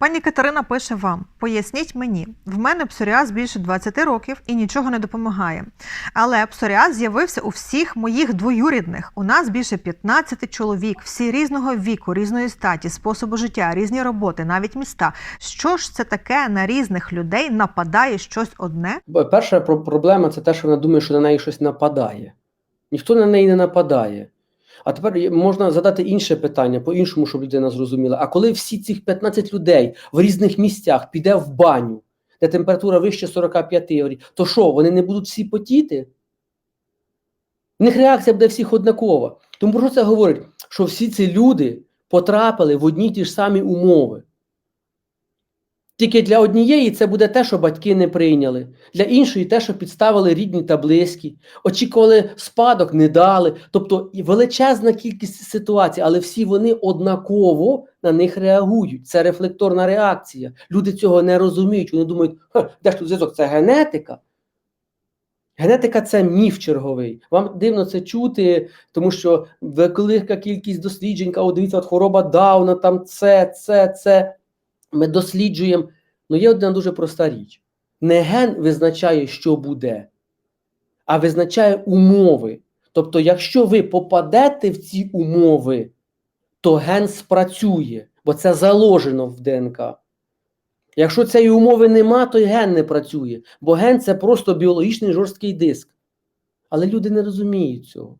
Пані Катерина пише вам: поясніть мені, в мене псоріаз більше 20 років і нічого не допомагає. Але псоріаз з'явився у всіх моїх двоюрідних. У нас більше 15 чоловік, всі різного віку, різної статі, способу життя, різні роботи, навіть міста. Що ж це таке на різних людей нападає щось одне? Перша проблема це те, що вона думає, що на неї щось нападає. Ніхто на неї не нападає. А тепер можна задати інше питання, по-іншому, щоб людина зрозуміла. А коли всі цих 15 людей в різних місцях піде в баню, де температура вище 45, я то що, вони не будуть всі потіти? В них реакція буде всіх однакова. Тому про що це говорить? Що всі ці люди потрапили в одні ті ж самі умови. Тільки для однієї це буде те, що батьки не прийняли, для іншої те, що підставили рідні та близькі, очікували спадок, не дали. Тобто величезна кількість ситуацій, але всі вони однаково на них реагують. Це рефлекторна реакція. Люди цього не розуміють. Вони думають, де ж тут зв'язок? Це генетика. Генетика це міф черговий. Вам дивно це чути, тому що велика кількість досліджень, дивіться, от хвороба Дауна, там це, це, це. Ми досліджуємо. Ну є одна дуже проста річ: не ген визначає, що буде, а визначає умови. Тобто, якщо ви попадете в ці умови, то ген спрацює, бо це заложено в ДНК. Якщо цієї умови нема, то й ген не працює, бо ген це просто біологічний жорсткий диск. Але люди не розуміють цього.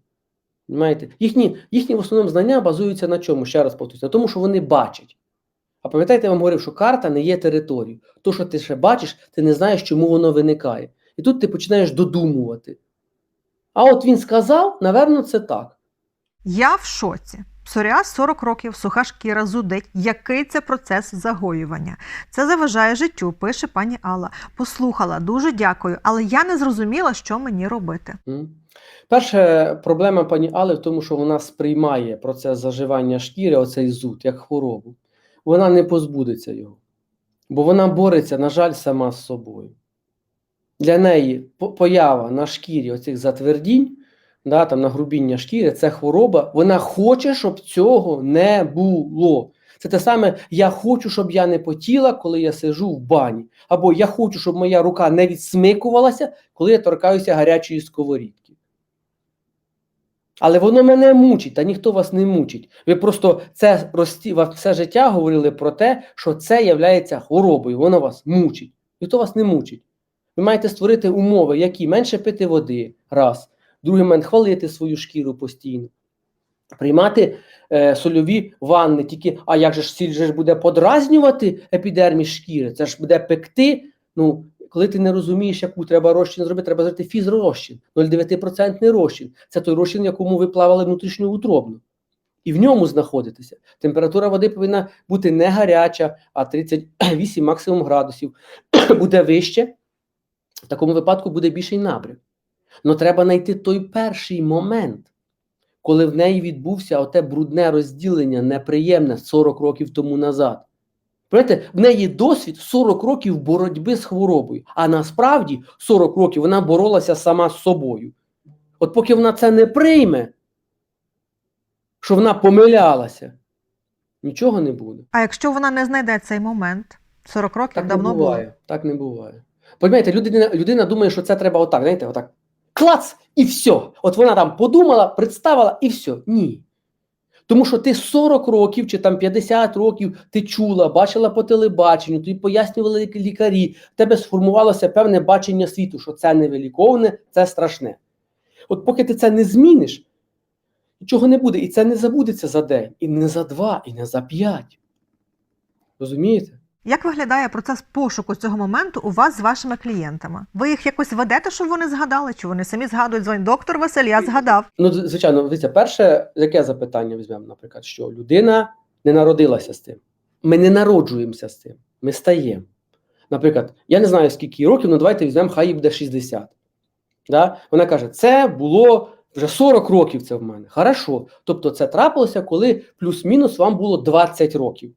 Їхні, їхні в основному знання базуються на чому? Ще раз повторюся, на тому, що вони бачать. А пам'ятаєте, я вам говорив, що карта не є територією. То, що ти ще бачиш, ти не знаєш, чому воно виникає. І тут ти починаєш додумувати. А от він сказав, напевно, це так. Я в шоці. Псоріаз 40 років, суха шкіра, зудить. Який це процес загоювання? Це заважає життю, пише пані Алла. Послухала, дуже дякую, але я не зрозуміла, що мені робити. Перша проблема пані Али в тому, що вона сприймає процес заживання шкіри, оцей зуд, як хворобу. Вона не позбудеться його. Бо вона бореться, на жаль, сама з собою. Для неї поява на шкірі оцих затвердінь, да, там, нагрубіння шкіри це хвороба. Вона хоче, щоб цього не було. Це те саме, я хочу, щоб я не потіла, коли я сижу в бані. Або я хочу, щоб моя рука не відсмикувалася, коли я торкаюся гарячої сковорідки. Але воно мене мучить, та ніхто вас не мучить. Ви просто це рості, вас все життя говорили про те, що це є хворобою, воно вас мучить. Ніхто вас не мучить. Ви маєте створити умови, які менше пити води, раз. Другий момент хвалити свою шкіру постійно. Приймати е, сольові ванни, тільки, а як же ж сіль же ж буде подразнювати епідерміс шкіри? Це ж буде пекти. Ну, коли ти не розумієш, яку треба розчин зробити, треба зробити фізрозчин, 0,9% розчин. Це той розчин, в якому ви плавали внутрішньоутробно. І в ньому знаходитеся. Температура води повинна бути не гаряча, а 38 максимум градусів. буде вище. В такому випадку буде більший набряк. Але треба знайти той перший момент, коли в неї відбувся оте брудне розділення, неприємне 40 років тому назад. Знаєте, в неї досвід 40 років боротьби з хворобою, а насправді 40 років вона боролася сама з собою. От поки вона це не прийме, що вона помилялася, нічого не буде. А якщо вона не знайде цей момент, 40 років Так давно не було. Так не буває. Понимаєте, людина, людина думає, що це треба отак, знаєте, отак. Клац! І все. От вона там подумала, представила, і все. Ні. Тому що ти 40 років чи там 50 років ти чула, бачила по телебаченню, тобі пояснювали лікарі, в тебе сформувалося певне бачення світу, що це невиліковне, це страшне. От поки ти це не зміниш, нічого не буде. І це не забудеться за день, і не за два, і не за п'ять. Розумієте? Як виглядає процес пошуку цього моменту у вас з вашими клієнтами? Ви їх якось ведете, щоб вони згадали? Чи вони самі згадують дзвонять? Доктор Василь, я згадав. Ну, звичайно, дивіться, перше, яке запитання візьмемо, наприклад, що людина не народилася з тим. Ми не народжуємося з тим, ми стаємо. Наприклад, я не знаю, скільки років, ну давайте візьмемо, хай їй буде 60. Да? Вона каже, це було вже 40 років це в мене. Хорошо. Тобто це трапилося, коли плюс-мінус вам було 20 років.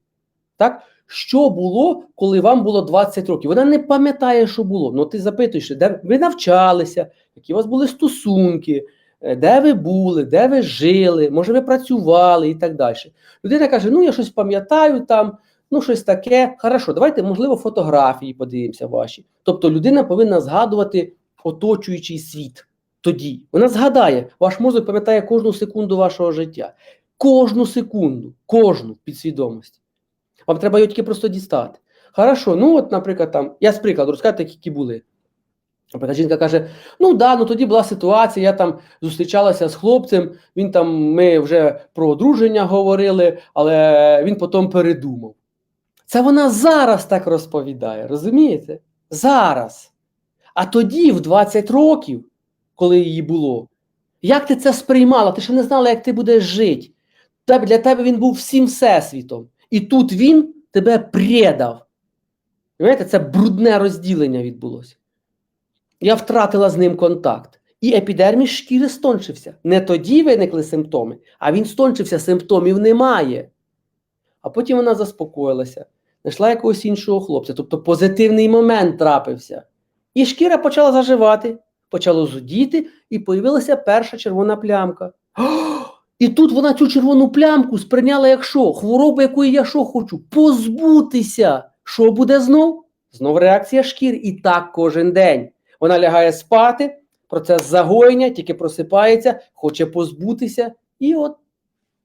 Так? Що було, коли вам було 20 років? Вона не пам'ятає, що було. Ну ти запитуєш, де ви навчалися, які у вас були стосунки, е, де ви були, де ви жили, може ви працювали і так далі. Людина каже: ну я щось пам'ятаю там, ну щось таке. Хорошо, давайте, можливо, фотографії подивимося ваші. Тобто людина повинна згадувати оточуючий світ. Тоді вона згадає, ваш мозок пам'ятає кожну секунду вашого життя. Кожну секунду, кожну підсвідомості. Вам треба його тільки просто дістати. Хорошо, ну от, наприклад, там, я з прикладу розкажу, які були. Наприклад, жінка каже: ну да, ну тоді була ситуація, я там зустрічалася з хлопцем, він там, ми вже про одруження говорили, але він потім передумав. Це вона зараз так розповідає, розумієте? Зараз. А тоді, в 20 років, коли її було, як ти це сприймала? Ти ще не знала, як ти будеш жити. Для тебе він був всім всесвітом. І тут він тебе предав. Знаєте, це брудне розділення відбулося. Я втратила з ним контакт. І епідерміс шкіри стончився. Не тоді виникли симптоми, а він стончився, симптомів немає. А потім вона заспокоїлася, знайшла якогось іншого хлопця. Тобто позитивний момент трапився. І шкіра почала заживати, почало зудіти, і появилася перша червона плямка. І тут вона цю червону плямку сприйняла як що? Хворобу, якої я що хочу? Позбутися. Що буде знов? Знов реакція шкіри. І так кожен день. Вона лягає спати, процес загоєння, тільки просипається, хоче позбутися, і от,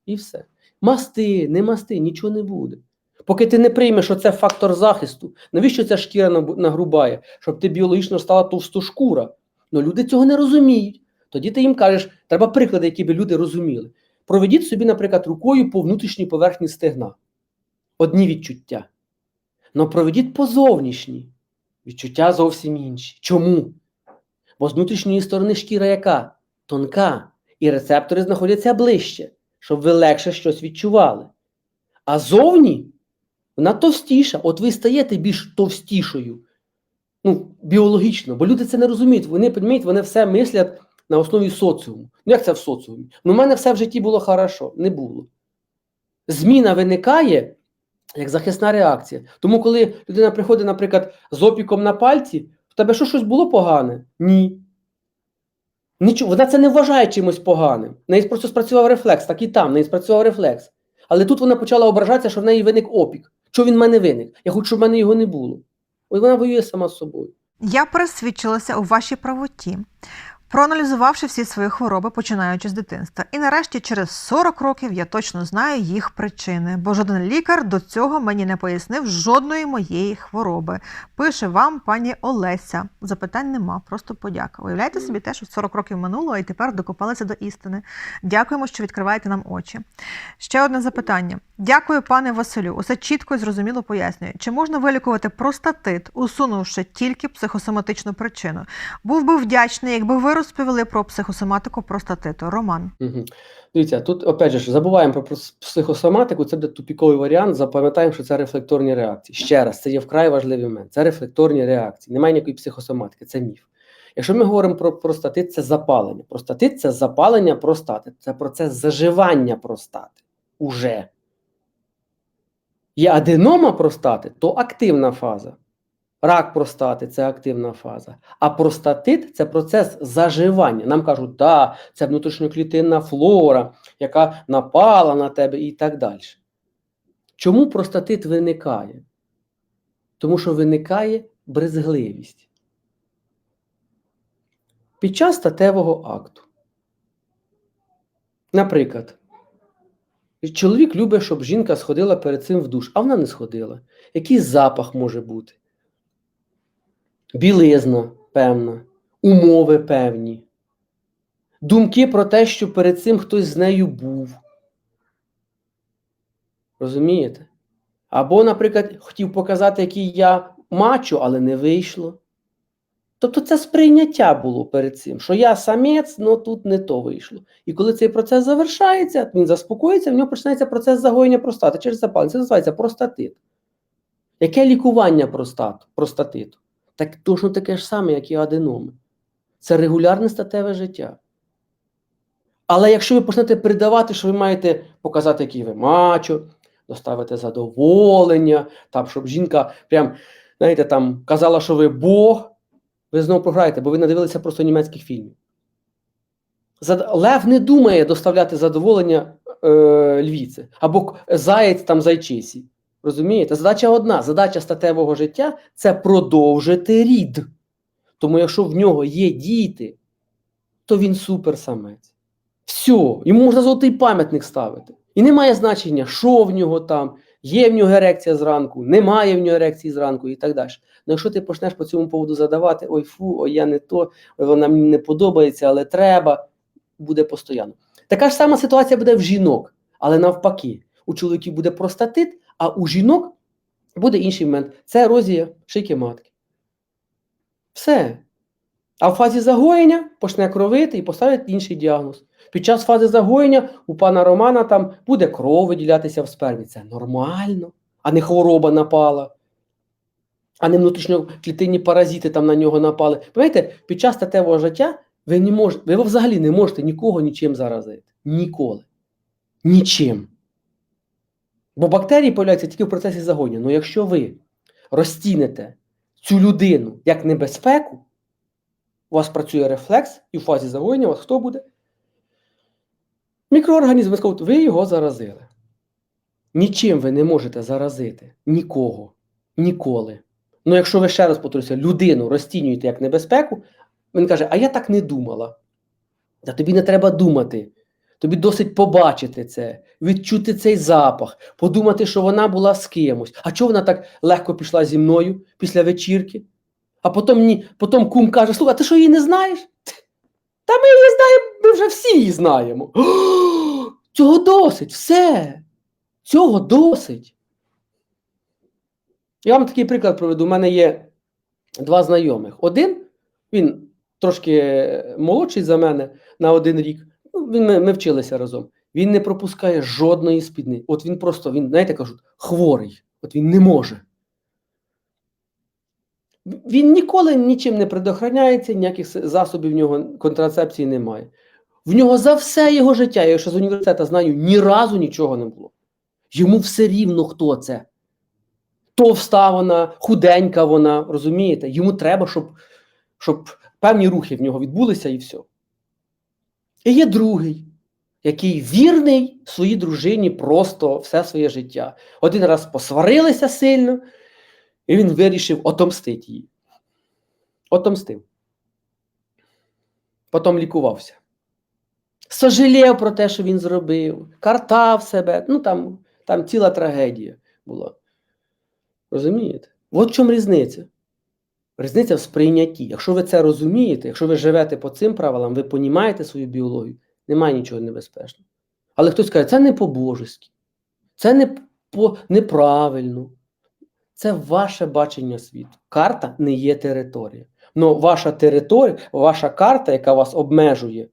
і все. Масти, не масти, нічого не буде. Поки ти не приймеш, що це фактор захисту, навіщо ця шкіра нагрубає? Щоб ти біологічно стала товстошкура. Ну люди цього не розуміють. Тоді ти їм кажеш, треба приклади, які би люди розуміли. Проведіть собі, наприклад, рукою по внутрішній поверхні стегна. Одні відчуття. Но проведіть по зовнішній. Відчуття зовсім інші. Чому? Бо з внутрішньої сторони шкіра яка? Тонка. І рецептори знаходяться ближче, щоб ви легше щось відчували. А зовні вона товстіша. От ви стаєте більш товстішою. Ну, біологічно, бо люди це не розуміють. Вони розуміють, вони все мислять на основі соціуму. Ну, як це в соціумі? Ну, в мене все в житті було хорошо. Не було. Зміна виникає як захисна реакція. Тому, коли людина приходить, наприклад, з опіком на пальці, в тебе що щось було погане? Ні. Нічого, вона це не вважає чимось поганим. В неї просто спрацював рефлекс, так і там, в неї спрацював рефлекс. Але тут вона почала ображатися, що в неї виник опік. Що він в мене виник? Я хочу, щоб в мене його не було. Ось вона воює сама з собою. Я пересвідчилася у вашій правоті, проаналізувавши всі свої хвороби, починаючи з дитинства. І нарешті, через 40 років, я точно знаю їх причини, бо жоден лікар до цього мені не пояснив жодної моєї хвороби. Пише вам пані Олеся. Запитань нема, просто подяка. Уявляєте собі те, що 40 років минуло, і тепер докопалися до істини. Дякуємо, що відкриваєте нам очі. Ще одне запитання. Дякую, пане Василю. Усе чітко і зрозуміло пояснює. Чи можна вилікувати простатит, усунувши тільки психосоматичну причину? Був би вдячний, якби ви розповіли про психосоматику простатиту. Роман. Угу. Дивіться, тут, опять же, забуваємо про психосоматику, це буде тупіковий варіант. Запам'ятаємо, що це рефлекторні реакції. Ще раз, це є вкрай важливий момент. Це рефлекторні реакції. Немає ніякої психосоматики, це міф. Якщо ми говоримо про простатит, це запалення. Простатит це запалення простати, це процес заживання простати. Уже. Є аденома простати, то активна фаза. Рак простати це активна фаза. А простатит це процес заживання. Нам кажуть, да, це внутрішньоклітинна флора, яка напала на тебе і так далі. Чому простатит виникає? Тому що виникає брезгливість. Під час статевого акту. Наприклад, чоловік любить, щоб жінка сходила перед цим в душ, а вона не сходила. Який запах може бути? Білизна певна, умови певні, думки про те, що перед цим хтось з нею був. Розумієте? Або, наприклад, хотів показати, який я мачо, але не вийшло. Тобто це сприйняття було перед цим, що я самець, але тут не то вийшло. І коли цей процес завершається, він заспокоїться, в нього починається процес загоєння простати через запалення. Це називається простатит. Яке лікування простату, простатиту? Так точно таке ж саме, як і аденоми. Це регулярне статеве життя. Але якщо ви почнете придавати, що ви маєте показати, який ви мачо, доставити задоволення, там, щоб жінка прям, знаєте, там казала, що ви Бог, ви знову програєте, бо ви надивилися просто німецьких фільмів. Лев не думає доставляти задоволення е, львіці, або заєць там зайчисі. Розумієте? Задача одна: задача статевого життя це продовжити рід. Тому, якщо в нього є діти, то він суперсамець. Все, йому можна золотий пам'ятник ставити. І немає значення, що в нього там, є в нього ерекція зранку, немає в нього ерекції зранку і так далі. Ну, якщо ти почнеш по цьому поводу задавати: ой, фу, ой, я не то, ой, вона мені не подобається, але треба, буде постійно. Така ж сама ситуація буде в жінок, але навпаки, у чоловіків буде простатит, а у жінок буде інший момент. Це ерозія шийки матки. Все. А в фазі загоєння почне кровити і поставить інший діагноз. Під час фази загоєння у пана Романа там буде кров виділятися в спермі. Це нормально, а не хвороба напала, а не внутрішньоклітинні паразити там на нього напали. Пам'ятаєте, під час статевого життя ви не можете, ви взагалі не можете нікого нічим заразити. Ніколи. Нічим. Бо бактерії появляються тільки в процесі загоєння. Ну якщо ви розцінете цю людину як небезпеку, у вас працює рефлекс, і в фазі загоєння у вас хто буде? Мікроорганізм, ви ви його заразили. Нічим ви не можете заразити нікого, ніколи. Ну, якщо ви ще раз повторюся, людину розцінюєте як небезпеку, він каже, а я так не думала. Та тобі не треба думати. Тобі досить побачити це, відчути цей запах, подумати, що вона була з кимось. А чого вона так легко пішла зі мною після вечірки? А потім, мені, потім кум каже: слухай, ти що її не знаєш? Та ми її знаємо, ми вже всі її знаємо. Цього досить, все. Цього досить. Я вам такий приклад проведу. У мене є два знайомих. Один, він трошки молодший за мене на один рік. Ну, ми, ми вчилися разом. Він не пропускає жодної спідни. От він просто, він, знаєте, кажуть, хворий. От він не може. Він ніколи нічим не предохраняється, ніяких засобів в нього контрацепції немає. В нього за все його життя, я ще з університету знаю, ні разу нічого не було. Йому все рівно, хто це. Товста вона, худенька вона, розумієте? Йому треба, щоб, щоб певні рухи в нього відбулися і все. І є другий, який вірний своїй дружині просто все своє життя. Один раз посварилися сильно, і він вирішив отомстити її. Отомстив. Потім лікувався. Сожалів про те, що він зробив, картав себе. Ну там, там ціла трагедія була. Розумієте? От в чому різниця. Різниця в сприйнятті. Якщо ви це розумієте, якщо ви живете по цим правилам, ви понімаєте свою біологію, немає нічого небезпечного. Але хтось каже, це не по-божески, це не по неправильно. Це ваше бачення світу. Карта не є територія. Но ваша територія, ваша карта, яка вас обмежує,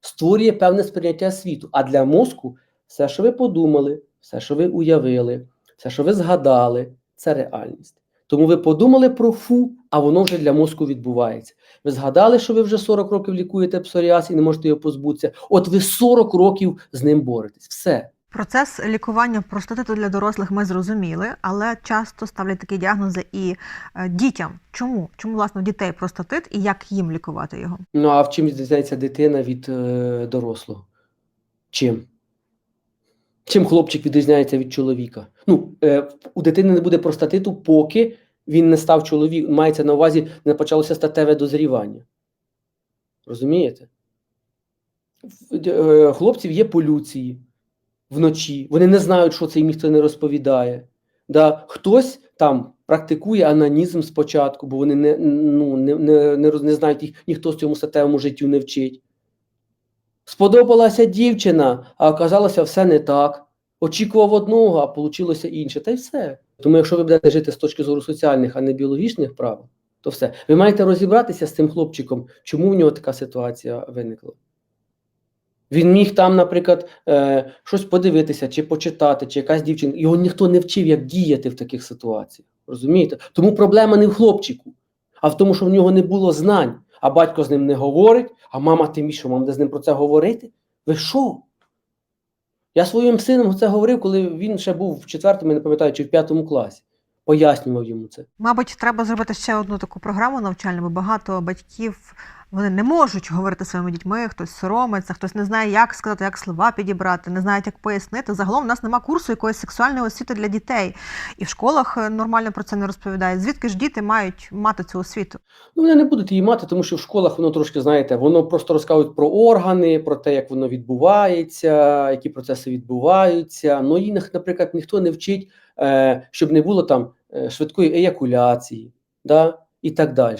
створює певне сприйняття світу. А для мозку все, що ви подумали, все, що ви уявили, все, що ви згадали, це реальність. Тому ви подумали про фу, а воно вже для мозку відбувається. Ви згадали, що ви вже 40 років лікуєте псоріаз і не можете його позбутися. От ви 40 років з ним боретесь. Все. Процес лікування простатиту для дорослих ми зрозуміли, але часто ставлять такі діагнози і е, дітям. Чому? Чому власне у дітей простатит і як їм лікувати його? Ну а в чим відрізняється дитина від е, дорослого? Чим? Чим хлопчик відрізняється від чоловіка? Ну, е, у дитини не буде простатиту, поки він не став чоловіком. Мається на увазі, не почалося статеве дозрівання. Розумієте? Е, Хлопців є полюції вночі. Вони не знають, що це їм ніхто не розповідає. Да, хтось там практикує анонізм спочатку, бо вони не, ну, не, не, не, не знають їх, ніхто з цьому статевому життю не вчить. Сподобалася дівчина, а оказалося все не так. Очікував одного, а вийшло інше. Та й все. Тому, якщо ви будете жити з точки зору соціальних, а не біологічних прав, то все. Ви маєте розібратися з цим хлопчиком, чому в нього така ситуація виникла. Він міг там, наприклад, е, щось подивитися, чи почитати, чи якась дівчина. Його ніхто не вчив, як діяти в таких ситуаціях. Розумієте? Тому проблема не в хлопчику, а в тому, що в нього не було знань, а батько з ним не говорить, а мама тим більше вам де з ним про це говорити. Ви що? Я своїм сином це говорив, коли він ще був в четвертому, я не пам'ятаю, чи в п'ятому класі. Пояснював йому це. Мабуть, треба зробити ще одну таку програму навчальну, бо багато батьків Вони не можуть говорити своїми дітьми, хтось соромиться, хтось не знає, як сказати, як слова підібрати, не знає, як пояснити. Загалом у нас немає курсу якоїсь сексуальної освіти для дітей. І в школах е, нормально про це не розповідають. Звідки ж діти мають мати цю освіту? Ну, вони не будуть її мати, тому що в школах воно трошки, знаєте, воно просто розказують про органи, про те, як воно відбувається, які процеси відбуваються. Ну, їх, наприклад, ніхто не вчить, е, щоб не було там е, швидкої еякуляції, да, і так далі.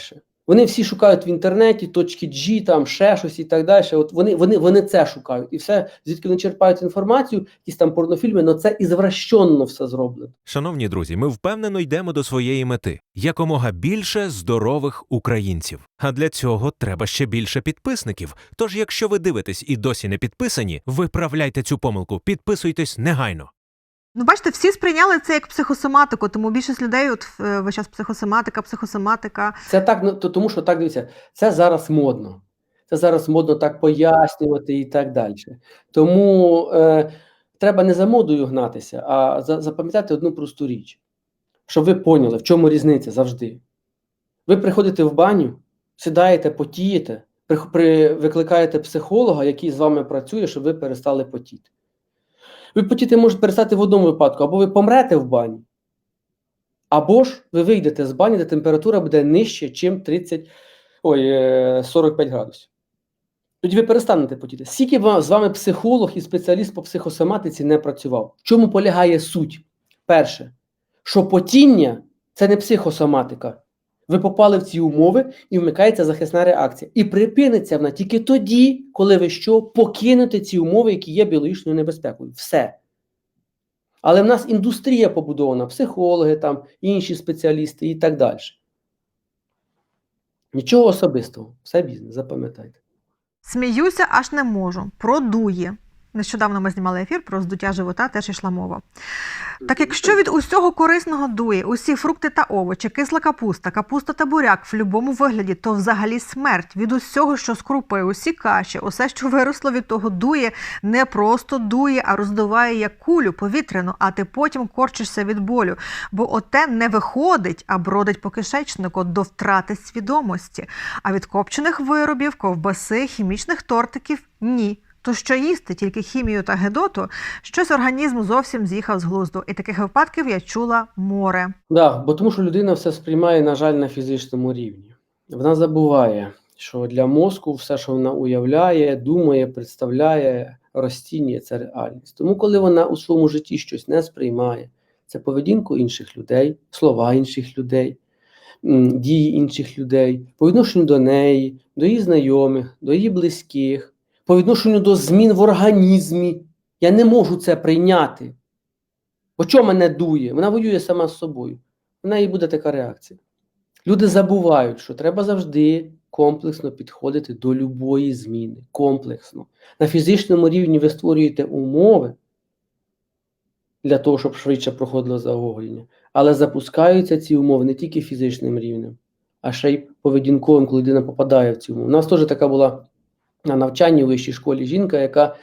Вони всі шукають в інтернеті точки G, там ще щось і так далі. От вони, вони, вони це шукають. І все, звідки вони черпають інформацію, якісь там порнофільми, але це ізвращенно все зроблено. Шановні друзі, ми впевнено йдемо до своєї мети якомога більше здорових українців. А для цього треба ще більше підписників. Тож, якщо ви дивитесь і досі не підписані, виправляйте цю помилку, підписуйтесь негайно. Ну, бачите, всі сприйняли це як психосоматику, тому більшість людей, от е, весь час психосоматика, психосоматика. Це так, ну, то- тому що так дивіться, це зараз модно. Це зараз модно так пояснювати і так далі. Тому е, треба не за модою гнатися, а за, запам'ятати одну просту річ, щоб ви поняли, в чому різниця завжди. Ви приходите в баню, сідаєте, потієте, при, при, викликаєте психолога, який з вами працює, щоб ви перестали потіти. Ви потіти можете перестати в одному випадку, або ви помрете в бані, або ж ви вийдете з бані, де температура буде нижче, ніж 30, ой, е, 45 градусів. Тоді ви перестанете потіти. Скільки з вами психолог і спеціаліст по психосоматиці не працював? В чому полягає суть? Перше, що потіння це не психосоматика. Ви попали в ці умови і вмикається захисна реакція. І припиниться вона тільки тоді, коли ви що покинете ці умови, які є біологічною небезпекою. Все. Але в нас індустрія побудована, психологи, там, інші спеціалісти і так далі. Нічого особистого, все бізнес, запам'ятайте. Сміюся, аж не можу. Про дує. Нещодавно ми знімали ефір про здуття живота, теж йшла мова. Так якщо від усього корисного дує, усі фрукти та овочі, кисла капуста, капуста та буряк в будь-якому вигляді, то взагалі смерть від усього, що з крупи, усі каші, усе, що виросло від того дує, не просто дує, а роздуває як кулю повітряну, а ти потім корчишся від болю. Бо оте не виходить, а бродить по кишечнику до втрати свідомості. А від копчених виробів, ковбаси, хімічних тортиків ні. То що їсти, тільки хімію та гедоту, щось організм зовсім з'їхав з глузду. І таких випадків я чула море. Да, бо тому що людина все сприймає, на жаль, на фізичному рівні. Вона забуває, що для мозку все, що вона уявляє, думає, представляє, розцінює, це реальність. Тому, коли вона у своєму житті щось не сприймає, це поведінку інших людей, слова інших людей, дії інших людей, по відношенню до неї, до її знайомих, до її близьких, по відношенню до змін в організмі. Я не можу це прийняти. Бо що мене дує? Вона воює сама з собою. В неї буде така реакція. Люди забувають, що треба завжди комплексно підходити до любої зміни. Комплексно. На фізичному рівні ви створюєте умови для того, щоб швидше проходило загоєння. Але запускаються ці умови не тільки фізичним рівнем, а ще й поведінковим, коли людина попадає в ці умови. У нас теж така була на навчанні у вищій школі жінка, яка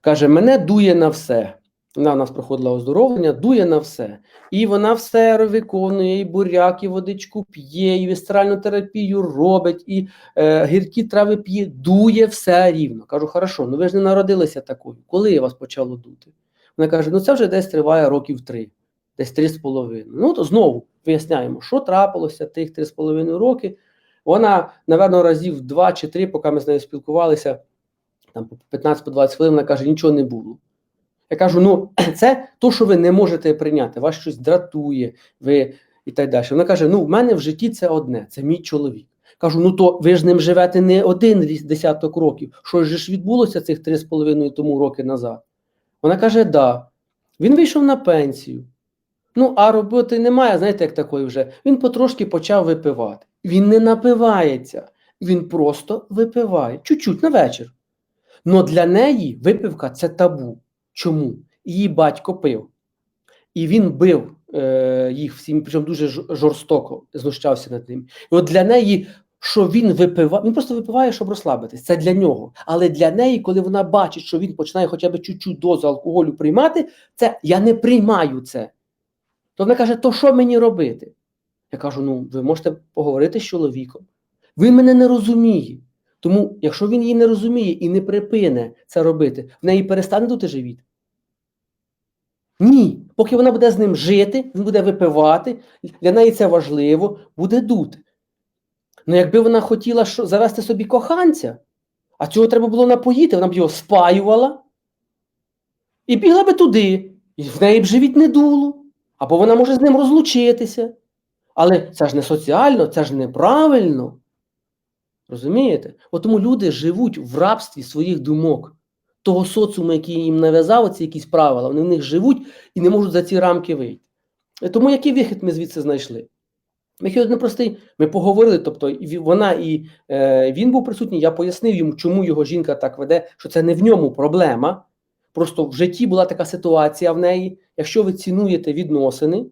каже: мене дує на все. Вона в нас проходила оздоровлення, дує на все. І вона все виконує, і буряк, і водичку п'є, і вістральну терапію робить, і е, гіркі трави п'є, дує все рівно. Кажу, хорошо, ну ви ж не народилися такою. Коли вас почало дути? Вона каже: ну це вже десь триває років три, десь три з половиною. Ну то знову виясняємо, що трапилося тих три з половиною роки. Вона, напевно, разів два чи три, поки ми з нею спілкувалися, там по 15-20 хвилин, вона каже, нічого не було. Я кажу: ну, це то, що ви не можете прийняти, вас щось дратує, ви і так далі. Вона каже: ну, в мене в житті це одне, це мій чоловік. Кажу, ну то ви ж ним живете не один десяток років. Що ж відбулося цих три з половиною тому роки назад? Вона каже, да. Він вийшов на пенсію. Ну, а роботи немає, знаєте, як такої вже. Він потрошки почав випивати. Він не напивається, він просто випиває. Чуть-чуть на вечір. Но для неї випивка це табу. Чому? Її батько пив. І він бив е, їх всім, причому дуже жорстоко знущався над ним. І от для неї, що він випиває, він просто випиває, щоб розслабитись. Це для нього. Але для неї, коли вона бачить, що він починає хоча б чуть-чуть дозу алкоголю приймати, це я не приймаю це. То вона каже: то що мені робити? Я кажу: ну, ви можете поговорити з чоловіком. Він мене не розуміє. Тому, якщо він її не розуміє і не припине це робити, в неї перестане дути живіт. Ні. Поки вона буде з ним жити, він буде випивати, для неї це важливо, буде дути. Ну, якби вона хотіла завести собі коханця, а цього треба було напоїти, вона б його спаювала і бігла би туди, і в неї б живіт не дуло. Або вона може з ним розлучитися. Але це ж не соціально, це ж неправильно. Розумієте? От тому люди живуть в рабстві своїх думок, того соціуму, який їм нав'язав ці якісь правила, вони в них живуть і не можуть за ці рамки вийти. Тому який вихід ми звідси знайшли? Вихід непростий. Ми поговорили, тобто вона і е, він був присутній, я пояснив йому, чому його жінка так веде, що це не в ньому проблема. Просто в житті була така ситуація в неї. Якщо ви цінуєте відносини,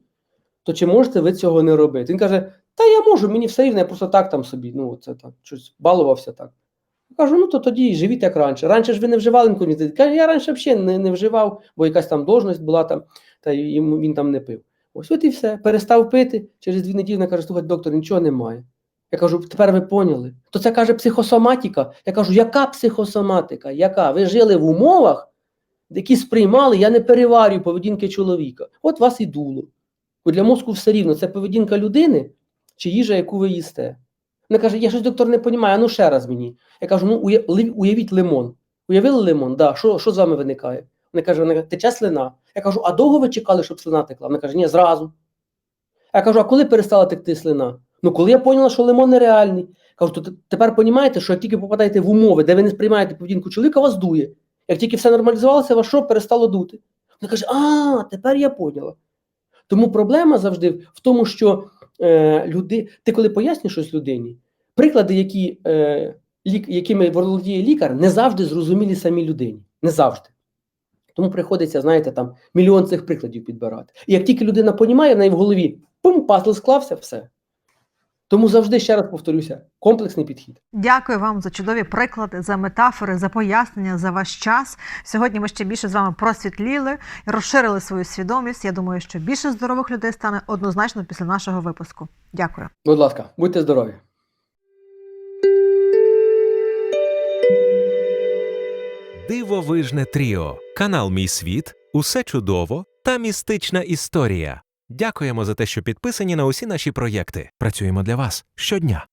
то чи можете ви цього не робити? Він каже: Та я можу, мені все рівно, я просто так там собі, ну це так, щось балувався так. Я кажу, ну то тоді живіть як раніше. Раніше ж ви не вживали ніколи. Каже, я раніше взагалі не, не вживав, бо якась там должність була там, та йому він там не пив. Ось от і все. Перестав пити. Через дві неділі каже, слухай, доктор, нічого немає. Я кажу, тепер ви поняли. То це каже психосоматика. Я кажу, яка психосоматика? Яка? Ви жили в умовах, які сприймали, я не переварюю поведінки чоловіка. От вас і дуло. Бо для мозку все рівно, це поведінка людини чи їжа, яку ви їсте. Вона каже, я щось доктор не розумію, ну ще раз мені. Я кажу, ну уявіть лимон. Уявили лимон? Да. Що, що з вами виникає? Вона каже, вона каже, тече слина. Я кажу, а довго ви чекали, щоб слина текла? Вона каже, ні, зразу. Я кажу, а коли перестала текти слина? Ну, коли я поняла, що лимон нереальний. Кажу, то тепер розумієте, що як тільки попадаєте в умови, де ви не сприймаєте поведінку чоловіка, вас дує. Як тільки все нормалізувалося, вас що перестало дути? Вона каже, а, тепер я поняла. Тому проблема завжди в тому, що е, люди, ти коли пояснюєш щось людині, приклади, які, е, лік, якими володіє лікар, не завжди зрозумілі самій людині. Не завжди. Тому приходиться, знаєте, там мільйон цих прикладів підбирати. І як тільки людина понімає, в неї в голові пум, пазл склався, все. Тому завжди, ще раз повторюся, комплексний підхід. Дякую вам за чудові приклади, за метафори, за пояснення, за ваш час. Сьогодні ми ще більше з вами просвітліли, розширили свою свідомість. Я думаю, що більше здорових людей стане однозначно після нашого випуску. Дякую. Будь ласка, будьте здорові. Дивовижне тріо. Канал Мій світ. Усе чудово та містична історія. Дякуємо за те, що підписані на усі наші проєкти. Працюємо для вас щодня.